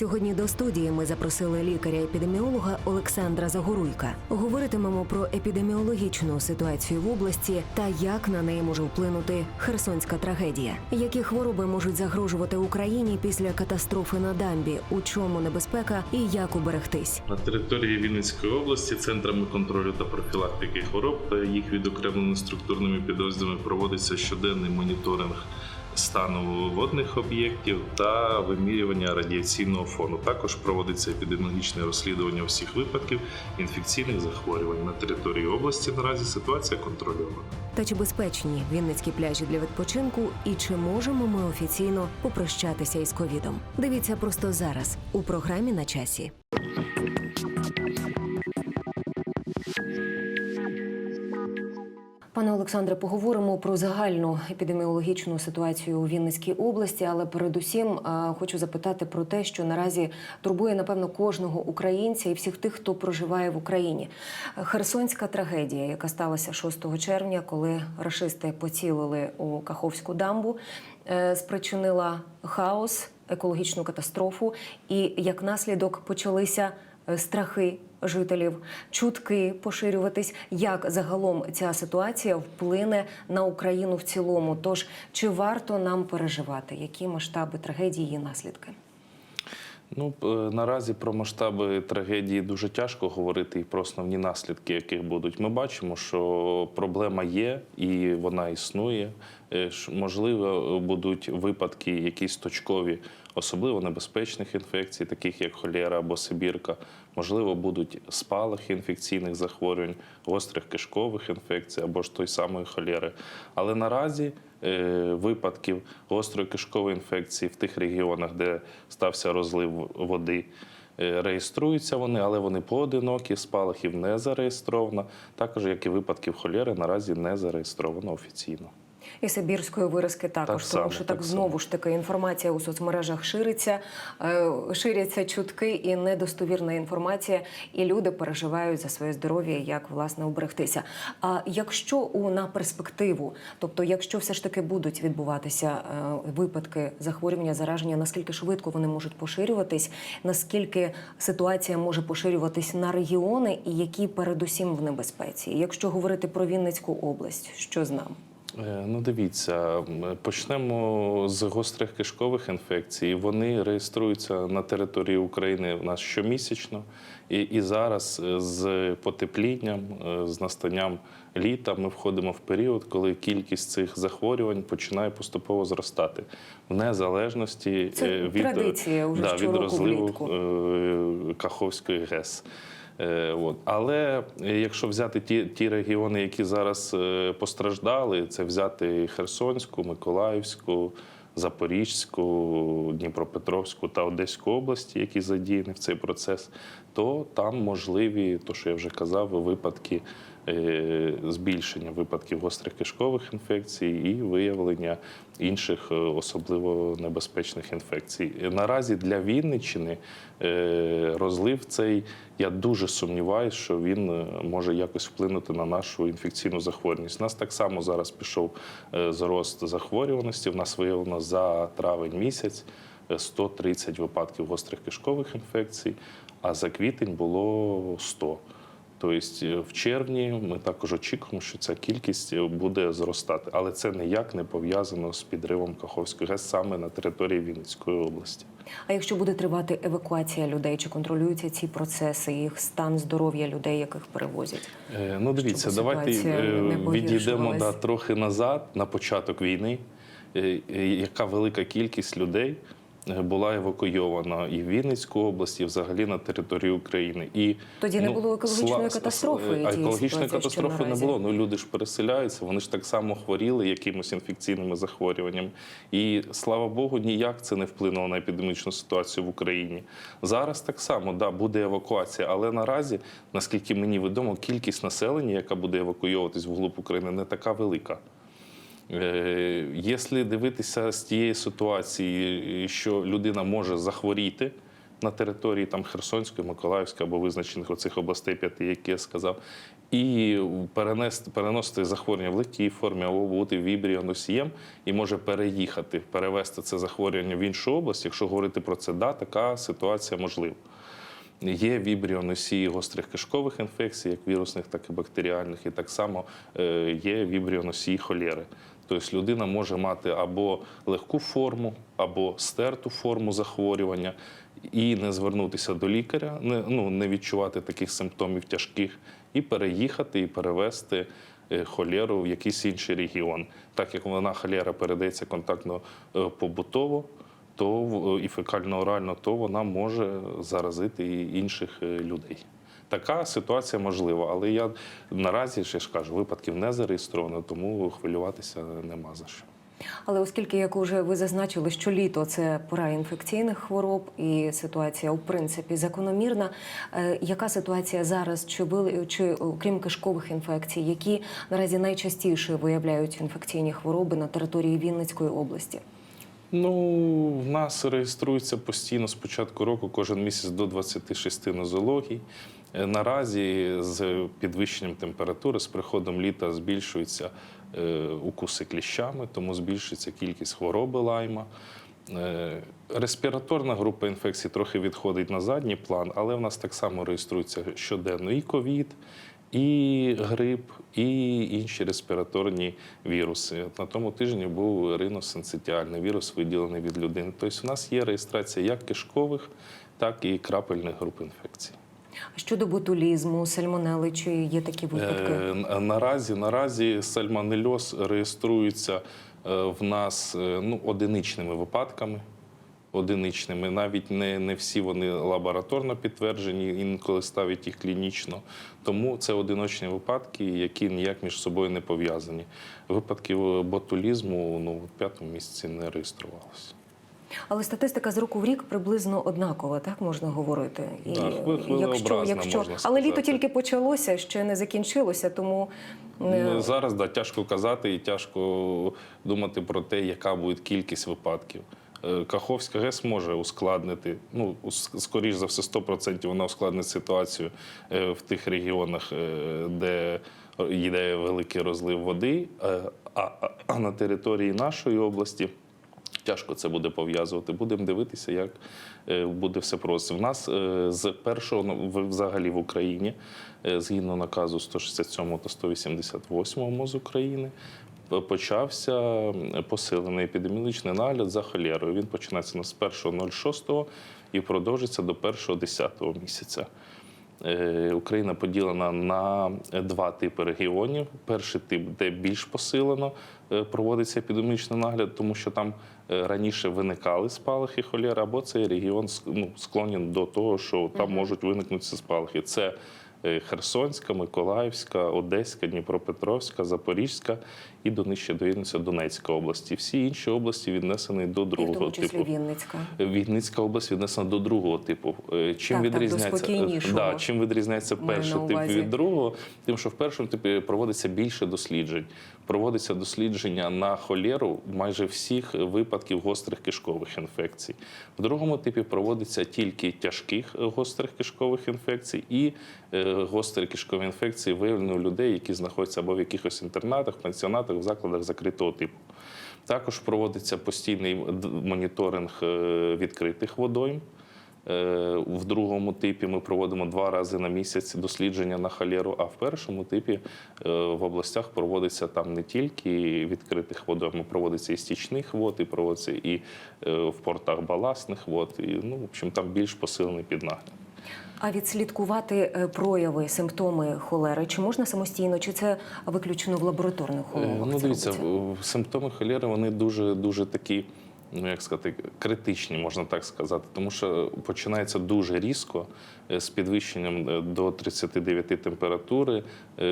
Сьогодні до студії ми запросили лікаря-епідеміолога Олександра Загоруйка. Говоритимемо про епідеміологічну ситуацію в області та як на неї може вплинути херсонська трагедія. Які хвороби можуть загрожувати Україні після катастрофи на дамбі? У чому небезпека і як уберегтись? На території Вінницької області центрами контролю та профілактики хвороб та їх відокремленими структурними підрозділами проводиться щоденний моніторинг стану водних об'єктів та вимірювання радіаційного фону. Також проводиться епідеміологічне розслідування всіх випадків інфекційних захворювань на території області. Наразі ситуація контрольована. Та чи безпечні вінницькі пляжі для відпочинку, і чи можемо ми офіційно попрощатися із ковідом? Дивіться просто зараз у програмі на часі. Пане Олександре, поговоримо про загальну епідеміологічну ситуацію у Вінницькій області, але передусім е, хочу запитати про те, що наразі турбує напевно кожного українця і всіх тих, хто проживає в Україні. Херсонська трагедія, яка сталася 6 червня, коли рашисти поцілили у Каховську дамбу, е, спричинила хаос, екологічну катастрофу, і як наслідок почалися е, страхи жителів, чутки поширюватись, як загалом ця ситуація вплине на Україну в цілому. Тож чи варто нам переживати, які масштаби трагедії її наслідки? Ну е, наразі про масштаби трагедії дуже тяжко говорити і про основні наслідки, яких будуть. Ми бачимо, що проблема є і вона існує. Е, Можливо, будуть випадки, якісь точкові, особливо небезпечних інфекцій, таких як холера або сибірка. Можливо, будуть спалахи інфекційних захворювань, гострих кишкових інфекцій або ж той самої холери. Але наразі е, випадків гострої кишкової інфекції в тих регіонах, де стався розлив води. е, Реєструються вони, але вони поодинокі, спалахів не зареєстровано. Також, як і випадків холери, наразі не зареєстровано офіційно. І Сибірської виразки також, Так тому само, що так, так знову ж таки інформація у соцмережах шириться, е, ширяться чутки і недостовірна інформація, і люди переживають за своє здоров'я, як власне уберегтися. А якщо у на перспективу, тобто, якщо все ж таки будуть відбуватися е, випадки захворювання, зараження, наскільки швидко вони можуть поширюватись, наскільки ситуація може поширюватись на регіони, і які передусім в небезпеці? Якщо говорити про Вінницьку область, що з нами? Е, Ну, дивіться, почнемо з гострих кишкових інфекцій. Вони реєструються на території України у нас щомісячно. І, і зараз е, з потеплінням, е, з настанням літа ми входимо в період, коли кількість цих захворювань починає поступово зростати в незалежності Це від, традиція вже да, від розливу влітку. Каховської ГЕС. Е, От. Але якщо взяти ті, ті регіони, які зараз е, постраждали, це взяти Херсонську, Миколаївську, Запорізьку, Дніпропетровську та Одеську області, які задіяні в цей процес, то там можливі, то що я вже казав, випадки збільшення випадків гострих кишкових інфекцій і виявлення інших е, особливо небезпечних інфекцій. Наразі для Вінниччини е, розлив цей, я дуже сумніваюся, що він е, може якось вплинути на нашу інфекційну захворюваність. У нас так само зараз пішов е, зрост захворюваності. В нас виявлено за травень місяць е, 130 випадків гострих кишкових інфекцій, а за квітень було 100. Тобто в червні ми також очікуємо, що ця кількість е, буде зростати, але це ніяк не пов'язано з підривом Каховської ГЕС саме на території Вінницької області. А якщо буде тривати евакуація людей, чи контролюються ці процеси, їх стан здоров'я людей, яких перевозять? Е, Ну, дивіться, давайте відійдемо да, трохи назад, на початок війни, е, е, яка велика кількість людей була евакуйована і в Вінницьку область, і взагалі на території України. І, Тоді не було екологічної сла- катастрофи, А екологічної ситуації, що катастрофи не було. Ну люди ж переселяються, вони ж так само хворіли якимось інфекційними захворюваннями. І слава Богу, ніяк це не вплинуло на епідемічну ситуацію в Україні. Зараз так само да, буде евакуація, але наразі, наскільки мені відомо, кількість населення, яка буде евакуйовуватись вглуб України, не така велика. Е, Якщо дивитися з тієї ситуації, що людина може захворіти на території там Херсонської, Миколаївської або визначених оцих областей п'яти, які я сказав, і перенести переносити захворювання в легкій формі або бути вібріоносієм і може переїхати, перевести це захворювання в іншу область. Якщо говорити про це, да, така ситуація можлива. Є вібріоносії гострих кишкових інфекцій, як вірусних, так і бактеріальних, і так само е, є вібріоносії холєри. Тобто людина може мати або легку форму, або стерту форму захворювання, і не звернутися до лікаря, не, ну, не відчувати таких симптомів тяжких, і переїхати і перевести е, холеру в якийсь інший регіон. Так як вона холера передається контактно е, побутово, то в- і фекально-орально, то вона може заразити і інших е, людей. Така ситуація можлива, але я наразі ще ж кажу, випадків не зареєстровано, тому хвилюватися нема за що. Але оскільки, як уже ви зазначили, що літо це пора інфекційних хвороб і ситуація, у принципі, закономірна. е, Яка ситуація зараз? Чи були чи окрім кишкових інфекцій, які наразі найчастіше виявляють інфекційні хвороби на території Вінницької області? Ну, в нас реєструється постійно з початку року кожен місяць до 26 нозологій. Е, Наразі з підвищенням температури, з приходом літа збільшуються е, укуси кліщами, тому збільшується кількість хвороби лайма. Е, Респіраторна група інфекцій трохи відходить на задній план, але в нас так само реєструється щоденно і ковід, і грип, і інші респіраторні віруси. От на тому тижні був риносенцитіальний вірус, виділений від людини. Тобто у нас є реєстрація як кишкових, так і крапельних груп інфекцій. А щодо ботулізму, сальмонели, чи є такі випадки? Е, Наразі, наразі сальмонельоз реєструється е, в нас е, ну, одиничними випадками. Одиничними, навіть не, не всі вони лабораторно підтверджені, інколи ставлять їх клінічно. Тому це одиночні випадки, які ніяк між собою не пов'язані. Випадків ботулізму ну, в п'ятому місяці не реєструвалося. Але статистика з року в рік приблизно однакова, так можна говорити. І Так, хви- хвилеобразна, можна але літо тільки почалося, ще не закінчилося, тому е, Ну, Зараз да, тяжко казати і тяжко думати про те, яка буде кількість випадків. Е, Каховська ГЕС може ускладнити, ну, скоріш за все, 100% вона ускладнить ситуацію е, в тих регіонах, де йде великий розлив води, а на території нашої області Тяжко це буде пов'язувати. Будемо дивитися, як е, буде все просто. В нас е, з першого ну, взагалі в Україні, е, згідно наказу 167 та 188 МОЗ України, почався посилений епідеміологічний нагляд за холерою. Він починається з 1.06 і продовжиться до 1.10 місяця. Україна поділена на два типи регіонів. Перший тип, де більш посилено проводиться епідемічний нагляд, тому що там е, раніше виникали спалахи холери, або цей регіон ну, склонен до того, що там можуть виникнути спалахи. Це е, Херсонська, Миколаївська, Одеська, Дніпропетровська, Запорізька і до нижче доєднується Донецька області. Всі інші області віднесені до і в другого тому числі типу. Вінницька. Вінницька область віднесена до другого типу. Е, Чим Так, так, відрізняється спокійнішого. да, чим відрізняється перший тип від другого? Тим, що в першому типі проводиться більше досліджень. Проводиться дослідження на холеру майже всіх випадків гострих кишкових інфекцій. В другому типі проводиться тільки тяжких е, гострих кишкових інфекцій і е, гострі кишкові інфекції виявлені у людей, які знаходяться або в якихось інтернатах, пансіонатах, в закладах закритого типу. Також проводиться постійний моніторинг е, відкритих водойм. Е, В другому типі ми проводимо два рази на місяць дослідження на холеру, а в першому типі е, в областях проводиться там не тільки відкритих водойм, проводиться і стічних вод, і проводиться і в портах баласних вод. І, ну, в общем, там більш посилений піднагляд. А відслідкувати е, прояви, симптоми холери, чи можна самостійно, чи це виключно в лабораторних Е, умовах? Ну, дивіться, симптоми холери вони дуже дуже такі, ну як сказати, критичні, можна так сказати, тому що починається дуже різко е, з підвищенням до 39 температури,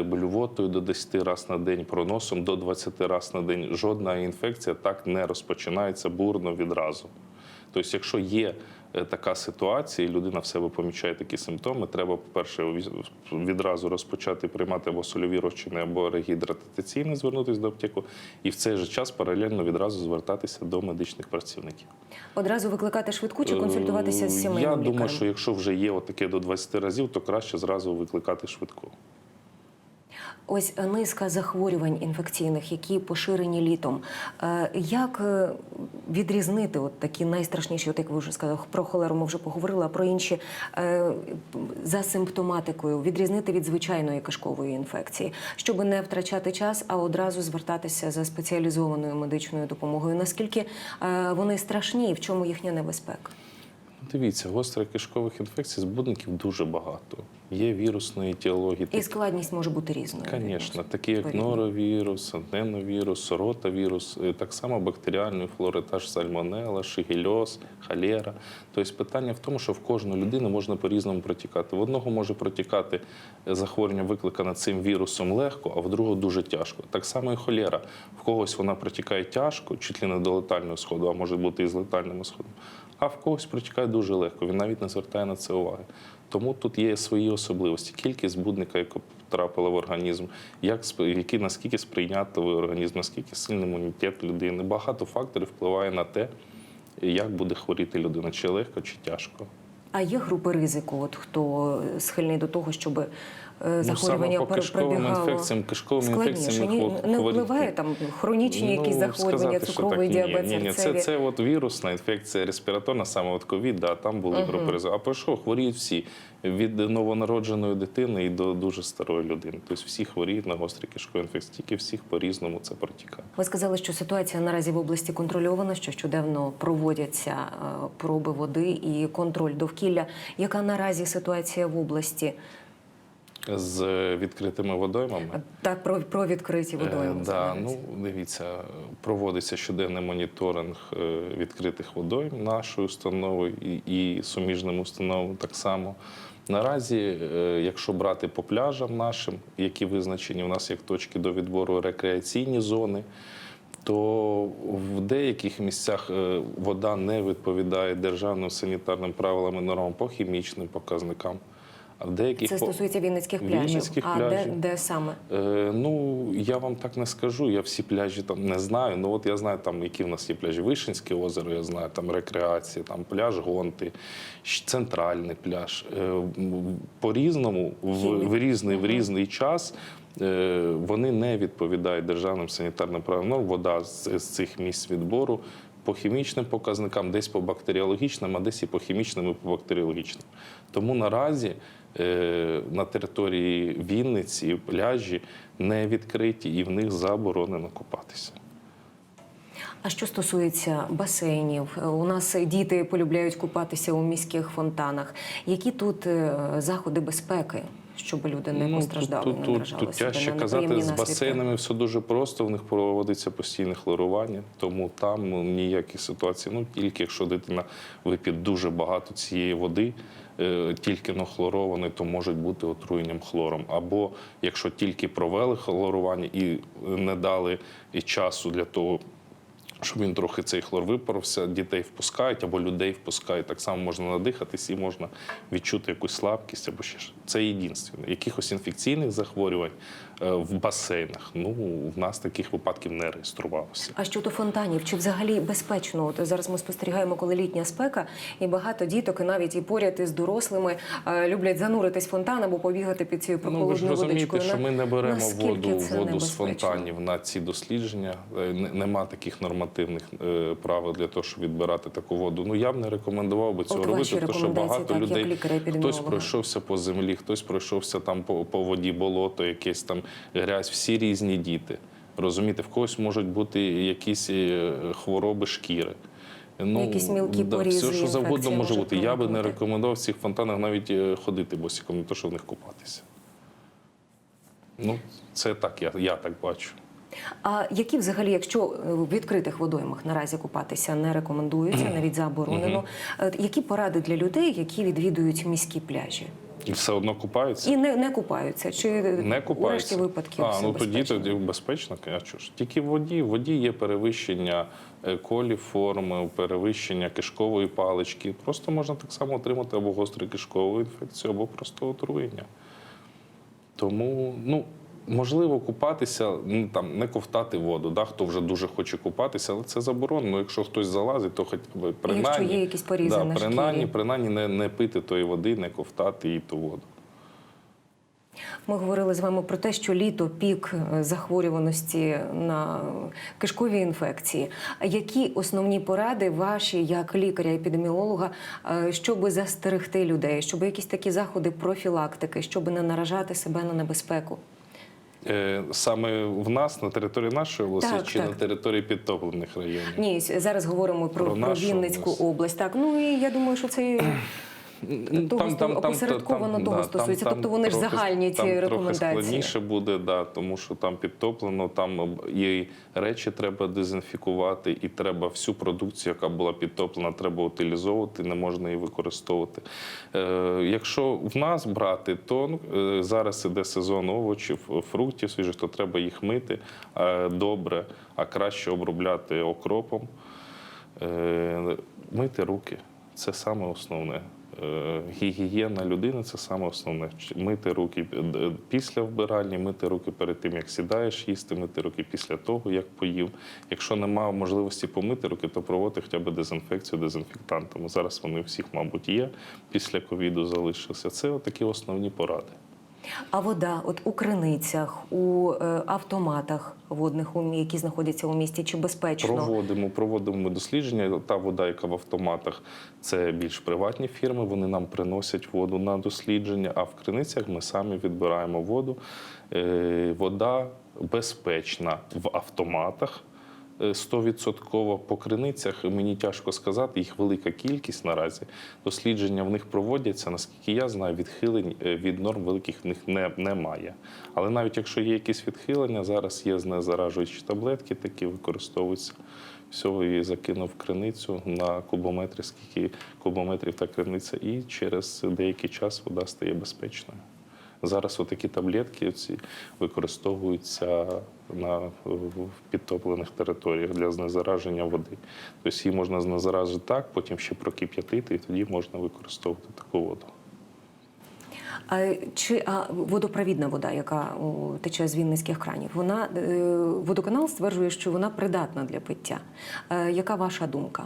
блювотою до 10 разів на день, проносом до 20 разів на день. Жодна інфекція так не розпочинається бурно відразу. Тобто, якщо є така ситуація, і людина в себе помічає такі симптоми, треба, по-перше, відразу розпочати приймати або сольові розчини, або регідратаційне, звернутися до аптеку, і в цей же час паралельно відразу звертатися до медичних працівників. Одразу викликати швидку чи консультуватися з Е, сімейним Я думаю, що якщо вже є таке до 20 разів, то краще зразу викликати швидку. Ось низка захворювань інфекційних, які поширені літом. Е, Як е, відрізнити от такі найстрашніші, от як ви вже сказали, про холеру ми вже поговорили, а про інші е, за симптоматикою, відрізнити від звичайної кишкової інфекції, щоб не втрачати час, а одразу звертатися за спеціалізованою медичною допомогою. Наскільки е, вони страшні і в чому їхня небезпека? Дивіться, гострих кишкових інфекцій збудників дуже багато. Є вірусної етіології. І складність може бути різною. Звісно, такі як норовірус, аденовірус, ротавірус, е, так само бактеріальної флори, та ж сальмонела, шигельоз, холера. Тобто питання в тому, що в кожну людину можна по-різному протікати. В одного може протікати е, захворювання, викликане цим вірусом легко, а в другого дуже тяжко. Так само і холера. В когось вона протікає тяжко, чуть ли не до летального сходу, а може бути і з летальним сходом. А в когось протікає дуже легко. Він навіть не звертає на це уваги. Тому тут є свої особливості. Кількість збудника, яка потрапила в організм, як які наскільки сприйнятливий організм, наскільки сильний імунітет людини. Багато факторів впливає на те, як буде хворіти людина, чи легко, чи тяжко. А є групи ризику, от хто схильний до того, щоб е, Ну, захворювання саме по пер- кишковим інфекціям, кишковими складніше? інфекціями не впливає там хронічні якісь Ну, захворювання, сказати, цукровий так, діабет, Ні, ні, це, це от вірусна інфекція респіраторна, саме от ковід, да, там були групи ризику. А про що хворіють всі? Від новонародженої дитини і до дуже старої людини. Тобто всі хворіють на гострі кишкові інфекції, тільки всіх по-різному це протікає. Ви сказали, що ситуація наразі в області контрольована, що щоденно проводяться е, проби води і контроль довкілля. Яка наразі ситуація в області? З е, відкритими водоймами. Так, про, про відкриті водойми. Е, да, ну, дивіться, проводиться щоденний моніторинг е, відкритих водойм нашою установою і, і суміжним установам так само. Наразі, е, якщо брати по пляжам нашим, які визначені у нас як точки до відбору рекреаційні зони, то в деяких місцях е, вода не відповідає державним санітарним правилам і нормам по хімічним показникам. В деяких Це стосується вінницьких пляжів. Вінницьких а де, пляжів. де саме? Е, ну, я вам так не скажу. Я всі пляжі там не знаю. Ну от я знаю, там які в нас є пляжі. Вишинське озеро, я знаю, там рекреація, там пляж Гонти, центральний пляж. Е, по-різному, в, в різний в різний час. е, Вони не відповідають державним санітарним правилам. Ну, вода з, з цих місць відбору по хімічним показникам, десь по бактеріологічним, а десь і по хімічним, і по бактеріологічним. Тому наразі на території Вінниці пляжі не відкриті і в них заборонено купатися. А що стосується басейнів, е, у нас діти полюбляють купатися у міських фонтанах. Які тут е, заходи безпеки, щоб люди не Ну, постраждали, тут, не тут, тут тяжче казати з наслідки? басейнами все дуже просто. В них проводиться постійне хлорування, тому там ну, ніякі ситуації. Ну тільки якщо дитина вип'є дуже багато цієї води, е, тільки но хлорованої, то можуть бути отруєнням хлором. Або якщо тільки провели хлорування і не дали і часу для того. Щоб він трохи цей хлор випарився, дітей впускають або людей впускають. Так само можна надихатись і можна відчути якусь слабкість або ще ж. Це єдинственне. Якихось інфекційних захворювань е, в басейнах. Ну в нас таких випадків не реєструвалося. А щодо фонтанів, чи взагалі безпечно? От зараз ми спостерігаємо, коли літня спека, і багато діток, і навіть і поряд із дорослими е, люблять зануритись в фонтан або побігати під цією Ну, ви ж розумієте, водичкою. що ми не беремо воду, воду з фонтанів на ці дослідження. Е, Нема таких нормативних е, правил для того, щоб відбирати таку воду. Ну я б не рекомендував би цього От робити, тому що багато так, людей хтось пройшовся по землі, хтось пройшовся там по, по воді, болото, якесь там грязь. Всі різні діти. Розумієте, в когось можуть бути якісь е, хвороби шкіри. Ну, Якісь мілкі да, порізи, все, що завгодно може бути. Я би не рекомендував в цих фонтанах навіть е, ходити босиком, не то, що в них купатися. Ну, це так, я, я так бачу. А які взагалі, якщо е, в відкритих водоймах наразі купатися не рекомендується, навіть заборонено, які поради для людей, які відвідують міські пляжі? І все одно купаються. І не, не купаються. Чи Не купаються. решті випадків а, ну тоді безпечно? тоді безпечно. А чого ж? Тільки в воді. В воді є перевищення колі коліформи, перевищення кишкової палички. Просто можна так само отримати або гостру кишкову інфекцію, або просто отруєння. Тому, ну. Можливо, купатися, ну там не ковтати воду. Да? Хто вже дуже хоче купатися, але це заборонено. Якщо хтось залазить, то хоча б принаймні, є якісь порізи да, на принаймні, шкірі. принаймні не, не пити тої води, не ковтати її ту воду. Ми говорили з вами про те, що літо пік е, захворюваності на кишкові інфекції. Які основні поради ваші як лікаря-епідеміолога, е, щоб застерегти людей, щоб якісь такі заходи профілактики, щоб не наражати себе на небезпеку? Е, Саме в нас на території нашої області Так, чи так. на території підтоплених районів? Ні, зараз говоримо про, Про про, Вінницьку область. область. Так, ну і я думаю, що це Ну, того сто- опосередковано того стосується. Тобто вони ж загальні ці там рекомендації. Трохи складніше буде, да, тому що там підтоплено, там і речі треба дезінфікувати, і треба всю продукцію, яка була підтоплена, треба утилізовувати, не можна її використовувати. Е, якщо в нас брати, то ну, е, зараз іде сезон овочів, фруктів свіжих, то треба їх мити е, добре, а краще обробляти окропом. Е, мити руки це саме основне. Е, Гігієна людини це саме основне. Мити руки після вбиральні, мити руки перед тим, як сідаєш їсти, мити руки після того, як поїв. Якщо немає можливості помити руки, то проводити хоча б дезінфекцію дезінфектантами. Зараз вони у всіх, мабуть, є. Після ковіду залишилися. Це такі основні поради. А вода, от у криницях, у е, автоматах водних, які знаходяться у місті, чи безпечно? Проводимо, проводимо дослідження. Та вода, яка в автоматах, це більш приватні фірми. Вони нам приносять воду на дослідження. А в криницях ми самі відбираємо воду. Е, Вода безпечна в автоматах. Е, 100% по криницях мені тяжко сказати, їх велика кількість наразі. Дослідження в них проводяться. Наскільки я знаю, відхилень е, від норм великих в них не, немає. Але навіть якщо є якісь відхилення, зараз є знезаражуючі таблетки, такі використовуються. Всього її закинув криницю на кубометри, скільки кубометрів та криниця, і через деякий час вода стає безпечною. Зараз отакі таблетки ці використовуються на підтоплених територіях для знезараження води. Тобто її можна знезаражити так, потім ще прокип'ятити, і тоді можна використовувати таку воду. А чи а водопровідна вода, яка тече з вінницьких кранів, вона е, водоканал стверджує, що вона придатна для пиття. Е, яка ваша думка?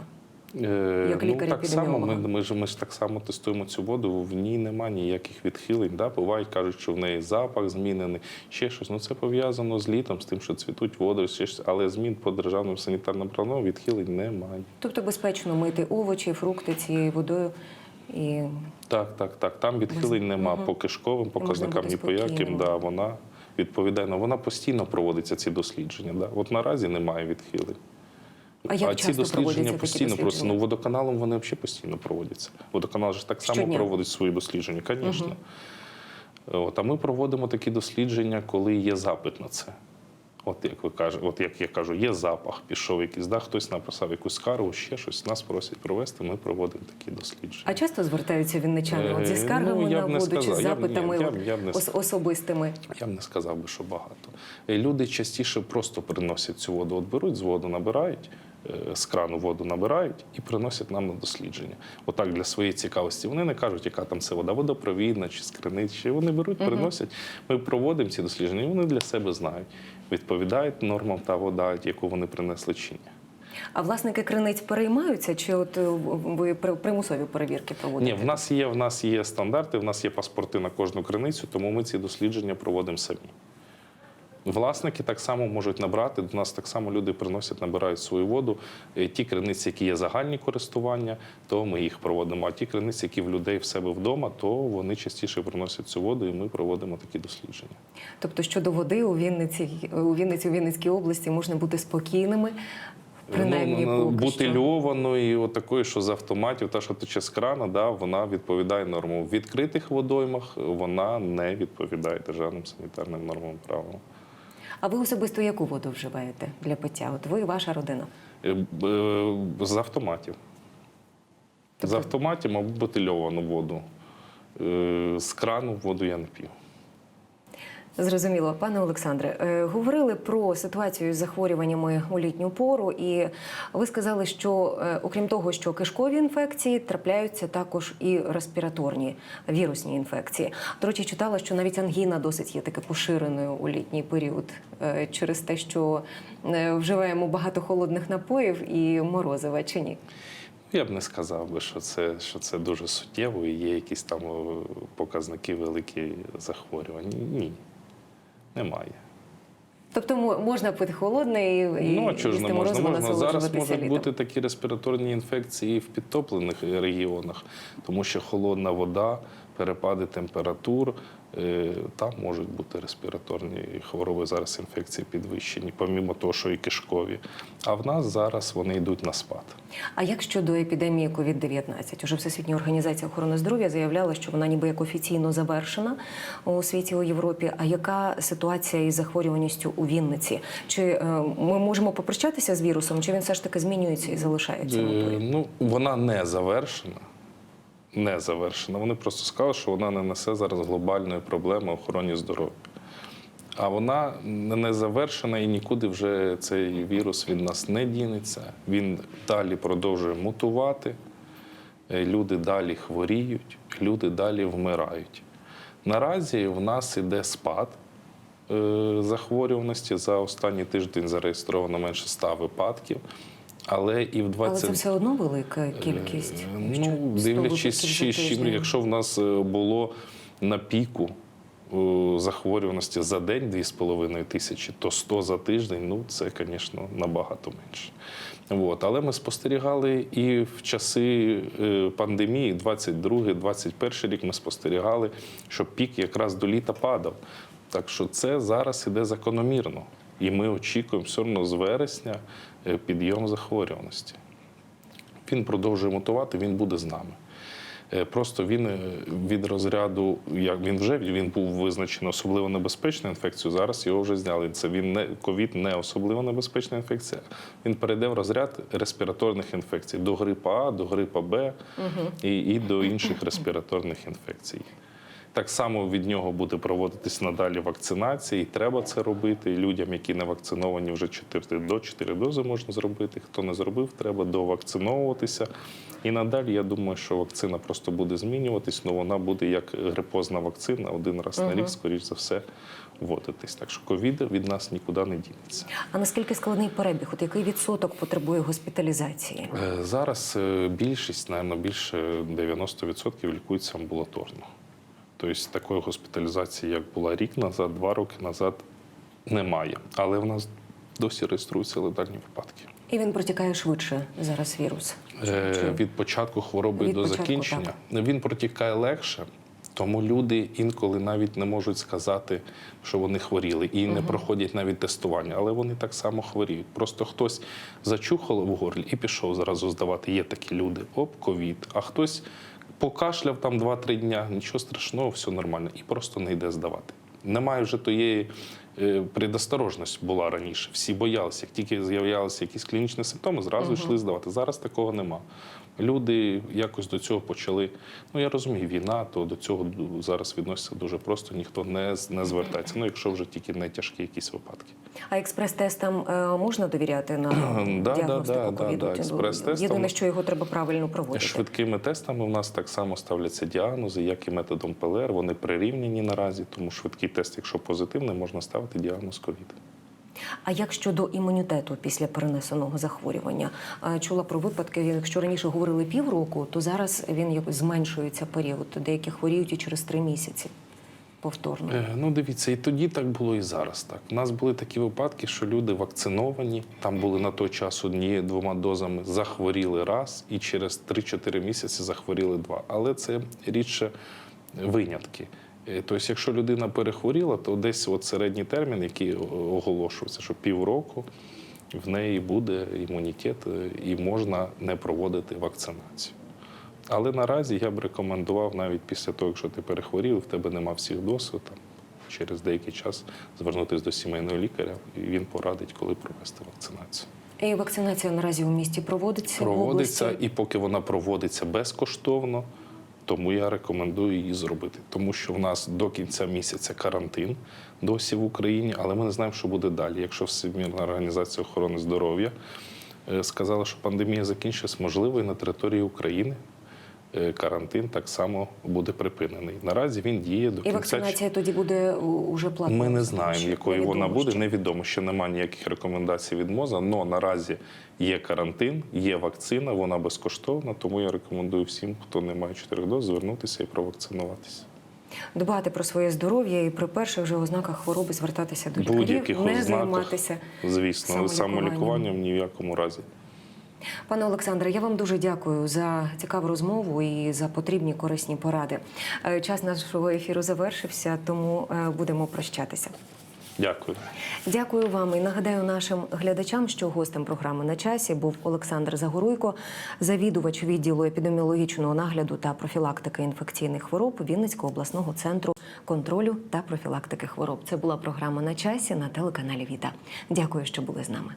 Е, Як ну, так само ми, ми, ж, ми ж так само тестуємо цю воду, в ній немає ніяких відхилень. Да? Бувають, кажуть, що в неї запах змінений, ще щось. Ну це пов'язано з літом, з тим, що цвітуть води, ще щось. але змін по державним санітарним правилам відхилень немає. Тобто безпечно мити овочі, фрукти цією водою і Так, так, так. Там відхилень нема по кишковим показникам, ні по яким. Да, вона відповідає. Ну, Вона постійно проводиться ці дослідження. Да. От наразі немає відхилень. А як ці часто дослідження постійно просто ну водоканалом вони взагалі постійно проводяться. Водоканал ж так само Щодня? проводить свої дослідження, звісно. От, а ми проводимо такі дослідження, коли є запит на це. От як ви кажете, от як я кажу, є запах, пішов якийсь, да, хтось написав якусь скаргу, ще щось. Нас просять провести, ми проводимо такі дослідження. а часто звертаються вінничани от зі Е, скаргами ну, на воду чи з сказав. Я б- ні, запитами я б- я б не ос- особистими? Я б не сказав би, що багато. Е, Люди частіше просто приносять цю воду. От беруть з воду, набирають, з крану воду набирають і приносять нам на дослідження. Отак для своєї цікавості. Вони не кажуть, яка там це вода, водопровідна чи з криниць. Чи Вони беруть, приносять. Ми проводимо ці дослідження, і вони для себе знають. Відповідають нормам та вода, яку вони принесли чи ні. А власники криниць переймаються, чи от е, ви при- примусові перевірки проводите? Ні, в нас є, в нас є стандарти, в нас є паспорти на кожну криницю, тому ми ці дослідження проводимо самі. Власники так само можуть набрати. До нас так само люди приносять, набирають свою воду. Е, Ті криниці, які є загальні користування, то ми їх проводимо. А ті криниці, які в людей в себе вдома, то вони частіше приносять цю воду, і ми проводимо такі дослідження. Тобто щодо води у Вінниці, у Вінниці, у Вінницькій області можна бути спокійними, принаймні ну, поки що. бутильованої, що з автоматів, та що тече з крана, да, вона відповідає нормам. В відкритих водоймах вона не відповідає державним санітарним нормам правилам. А ви особисто яку воду вживаєте для пиття? От ви і ваша родина. Е, е, З автоматів. З Тобто- автоматів або бутильовану воду. е, з крану воду я не п'ю. Зрозуміло, пане Олександре, е, говорили про ситуацію з захворюваннями у літню пору, і ви сказали, що е, окрім того, що кишкові інфекції трапляються також і респіраторні вірусні інфекції. До речі, читала, що навіть ангіна досить є таке поширеною у літній період е, через те, що вживаємо багато холодних напоїв і морозива, чи ні? Я б не сказав би, що це, що це дуже суттєво і є якісь там показники великі захворювань. Ні, немає. Тобто можна пити холодне і, Ну, а чого ж не можна? можна. Зараз можуть літом. бути такі респіраторні інфекції в підтоплених регіонах, тому що холодна вода, перепади температур, е, там можуть бути респіраторні хвороби, зараз інфекції підвищені, помімо того, що і кишкові. А в нас зараз вони йдуть на спад. А як щодо епідемії COVID-19? Уже Всесвітня організація охорони здоров'я заявляла, що вона ніби як офіційно завершена у світі у Європі. А яка ситуація із захворюваністю у Вінниці? Чи е, ми можемо попрощатися з вірусом, чи він все ж таки змінюється і залишається Е. Ну, вона не завершена. Не завершена. Вони просто сказали, що вона не несе зараз глобальної проблеми охороні здоров'я. А вона не завершена і нікуди вже цей вірус від нас не дінеться. Він далі продовжує мутувати, е, люди далі хворіють, люди далі вмирають. Наразі в нас іде спад е, захворюваності. За останній тиждень зареєстровано менше 100 випадків. Але і в 20... Але це все одно велика кількість. Е, Ну, дивлячись, чим, якщо в нас е, було на піку е, захворюваності за день 2,5 тисячі, то 100 за тиждень, ну це, звісно, набагато менше. От. Але ми спостерігали і в часи пандемії, 22-21 рік, ми спостерігали, що пік якраз до літа падав. Так що це зараз іде закономірно. І ми очікуємо все одно з вересня підйом захворюваності він продовжує мутувати, він буде з нами. Е, Просто він е, від розряду, як він вже він був визначений особливо небезпечною інфекцією. Зараз його вже зняли. Це він не ковід не особливо небезпечна інфекція. Він перейде в розряд респіраторних інфекцій до грипа А, до грипа Б і, і до інших респіраторних інфекцій. Так само від нього буде проводитись надалі вакцинація, і треба це робити. І людям, які не вакциновані, вже 4 до 4 дози можна зробити. Хто не зробив, треба довакциновуватися. І надалі я думаю, що вакцина просто буде змінюватись, але вона буде як грипозна вакцина один раз на рік, скоріш за все, вводитись. Так що ковід від нас нікуди не дінеться. А наскільки складний перебіг? От який відсоток потребує госпіталізації? Е, Зараз е, більшість, напевно, більше 90% лікується амбулаторно. Тобто такої госпіталізації, як була рік назад, два роки назад, немає. Але в нас досі реєструються летальні випадки. І він протікає швидше зараз вірус. Е, Від початку хвороби Від до початку, закінчення він протікає легше, тому люди інколи навіть не можуть сказати, що вони хворіли, і не проходять навіть тестування, але вони так само хворіють. Просто хтось зачухав в горлі і пішов зразу здавати. Є такі люди, оп, ковід. А хтось покашляв там 2-3 дня, нічого страшного, все нормально, і просто не йде здавати. Немає вже тієї е, предосторожності була раніше. Всі боялися. Як тільки з'являлися якісь клінічні симптоми, зразу йшли здавати. Зараз такого нема. Люди якось до цього почали. Ну я розумію, війна, то до цього зараз відноситься дуже просто. Ніхто не, не звертається. Ну, якщо вже тільки не тяжкі якісь випадки. А експрес-тестам е, можна довіряти на діагностику ковіду? експрес-тестам. Єдине, що його треба правильно проводити. Швидкими тестами у нас так само ставляться діагнози, як і методом ПЛР. Вони прирівняні наразі, тому швидкий тест, якщо позитивний, можна ставити діагноз ковід. А як щодо імунітету після перенесеного захворювання? Чула про випадки, якщо раніше говорили півроку, то зараз він зменшується період. Деякі хворіють і через три місяці повторно. Е, Ну, дивіться, і тоді так було, і зараз так. У нас були такі випадки, що люди вакциновані, там були на той час однією-двома дозами, захворіли раз, і через 3-4 місяці захворіли два. Але це рідше винятки. Е, Тобто, якщо людина перехворіла, то десь от середній термін, який оголошується, що півроку в неї буде імунітет е, і можна не проводити вакцинацію. Але наразі я б рекомендував навіть після того, якщо ти перехворів, в тебе нема всіх там через деякий час звернутися до сімейного лікаря, і він порадить, коли провести вакцинацію. І вакцинація наразі у місті проводиться. Проводиться, і поки вона проводиться безкоштовно, Тому я рекомендую її зробити, тому що в нас до кінця місяця карантин досі в Україні, але ми не знаємо, що буде далі. Якщо Всемірна організація охорони здоров'я е, сказала, що пандемія закінчилась, можливо, і на території України карантин так само буде припинений. Наразі він діє до І вакцинація тоді буде уже платною. Ми не знаємо, якою вона буде. ще. Невідомо, що немає ніяких рекомендацій від МОЗа. але наразі є карантин, є вакцина, вона безкоштовна. Тому я рекомендую всім, хто не має чотирьох доз, звернутися і провакцинуватися. Дбати про своє здоров'я і при перших же ознаках хвороби звертатися до лікарів, не ознаках, займатися Звісно, самолікуванням. самолікуванням ні в якому разі. Пане Олександре, я вам дуже дякую за цікаву розмову і за потрібні корисні поради. Е, Час нашого ефіру завершився, тому е, будемо прощатися. Дякую. Дякую вам і нагадаю нашим глядачам, що гостем програми на часі був Олександр Загоруйко, завідувач відділу епідеміологічного нагляду та профілактики інфекційних хвороб Вінницького обласного центру контролю та профілактики хвороб. Це була програма на часі на телеканалі Віта. Дякую, що були з нами.